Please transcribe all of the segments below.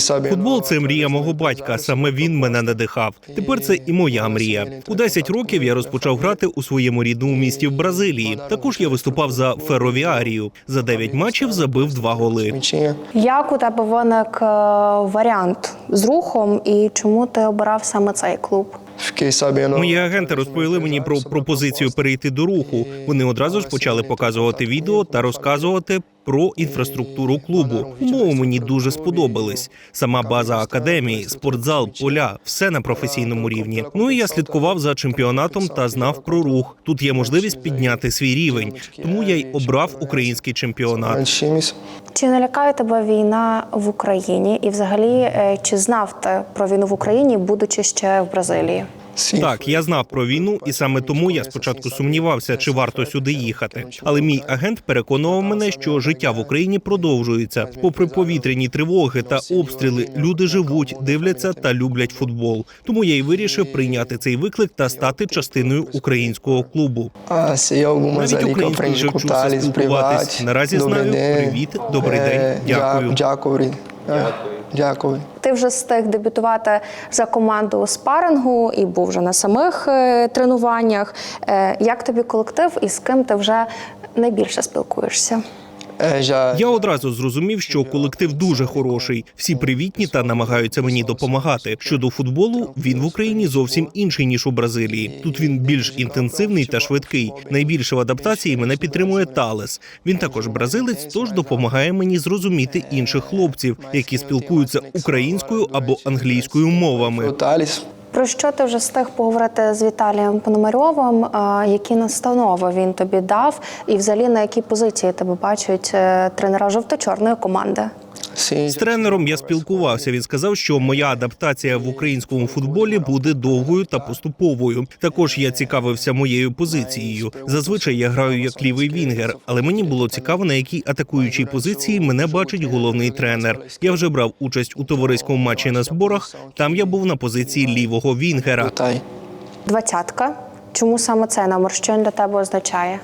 Футбол це мрія мого батька. Саме він мене надихав. Тепер це і моя мрія. У 10 років я розпочав грати у своєму рідному місті в Бразилії. Також я виступав за Феровіарію. За 9 матчів забив два голи. Як у тебе виник е, варіант з рухом, і чому ти обирав саме цей клуб? Мої агенти розповіли мені про пропозицію перейти до руху. Вони одразу ж почали показувати відео та розказувати про інфраструктуру клубу. Умови мені дуже сподобались. Сама база академії, спортзал, поля все на професійному рівні. Ну і я слідкував за чемпіонатом та знав про рух. Тут є можливість підняти свій рівень, тому я й обрав український чемпіонат. Чи не лякає тебе війна в Україні? І взагалі, е, чи знав ти про війну в Україні, будучи ще в Бразилії? Так, я знав про війну, і саме тому я спочатку сумнівався, чи варто сюди їхати. Але мій агент переконував мене, що життя в Україні продовжується. Попри повітряні тривоги та обстріли, люди живуть, дивляться та люблять футбол. Тому я й вирішив прийняти цей виклик та стати частиною українського клубу. Навіть українською вже вчуся спілкуватись. Наразі знаю. Привіт, добрий день, дякую. Дякую. Дякую. Ти вже встиг дебютувати за команду у спарингу і був вже на самих е, тренуваннях. Е, Як тобі колектив і з ким ти вже найбільше спілкуєшся? Я одразу зрозумів, що колектив дуже хороший. Всі привітні та намагаються мені допомагати. Щодо футболу, він в Україні зовсім інший ніж у Бразилії. Тут він більш інтенсивний та швидкий. Найбільше в адаптації мене підтримує Талес. Він також бразилець, тож допомагає мені зрозуміти інших хлопців, які спілкуються українською або англійською мовами. Thales. Про що ти вже встиг поговорити з Віталієм Пономарьовим? Які настанови він тобі дав, і взагалі на якій позиції тебе бачать е, тренера жовто-чорної команди? З тренером я спілкувався. Він сказав, що моя адаптація в українському футболі буде довгою та поступовою. Також я цікавився моєю позицією. Зазвичай я граю як лівий вінгер, але мені було цікаво, на якій атакуючій позиції мене бачить головний тренер. Я вже брав участь у товариському матчі на зборах. Там я був на позиції лівого вінгера. Двадцятка. Чому саме цей номер? Що він для тебе означає?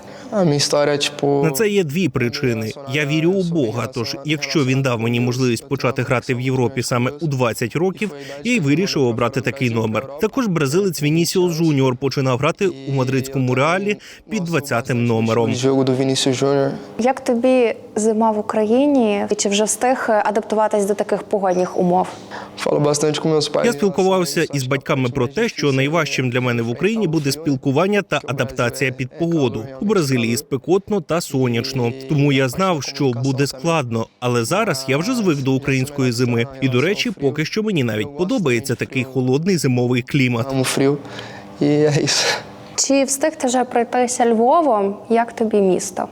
На це є дві причини. Я вірю у Бога. Тож, якщо він дав мені можливість почати грати в Європі саме у 20 років, я й вирішив обрати такий номер. Також бразилець Вінісіус Жуніор починав грати у мадридському реалі під 20-м номером. Як тобі зима в Україні? Чи вже встиг адаптуватись до таких погодних умов? Я спілкувався із батьками про те, що найважчим для мене в Україні буде спілкування та адаптація під погоду. У Бразилії спекотно та сонячно, тому я знав, що буде складно. Але зараз я вже звик до української зими. І до речі, поки що мені навіть подобається такий холодний зимовий клімат. Чи встиг ти вже пройтися Львовом? Як тобі місто?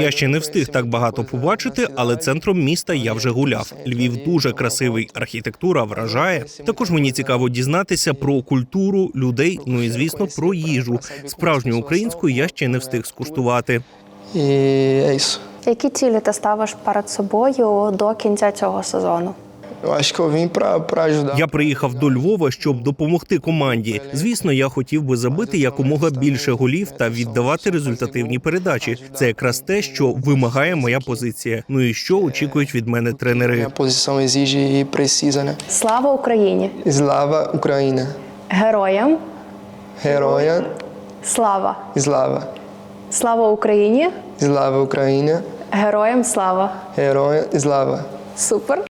Я ще не встиг так багато побачити, але центром міста я вже гуляв. Львів дуже красивий, архітектура вражає. Також мені цікаво дізнатися про культуру людей. Ну і звісно про їжу. Справжню українську я ще не встиг скуштувати. Які цілі ти ставиш перед собою до кінця цього сезону? Eu acho que eu vim pra, pra ajudar. Я приїхав до Львова, щоб допомогти команді. Звісно, я хотів би забити якомога більше голів та віддавати результативні передачі. Це якраз те, що вимагає моя позиція. Ну і що очікують від мене тренери. Minha posição exige e precisa, né? Слава Україні! Slava Ucrânia. Героям! Heroia, Слава! Slava. Слава Україні! Slava Ucrânia. Героям слава! Heroia, Slava. Супер!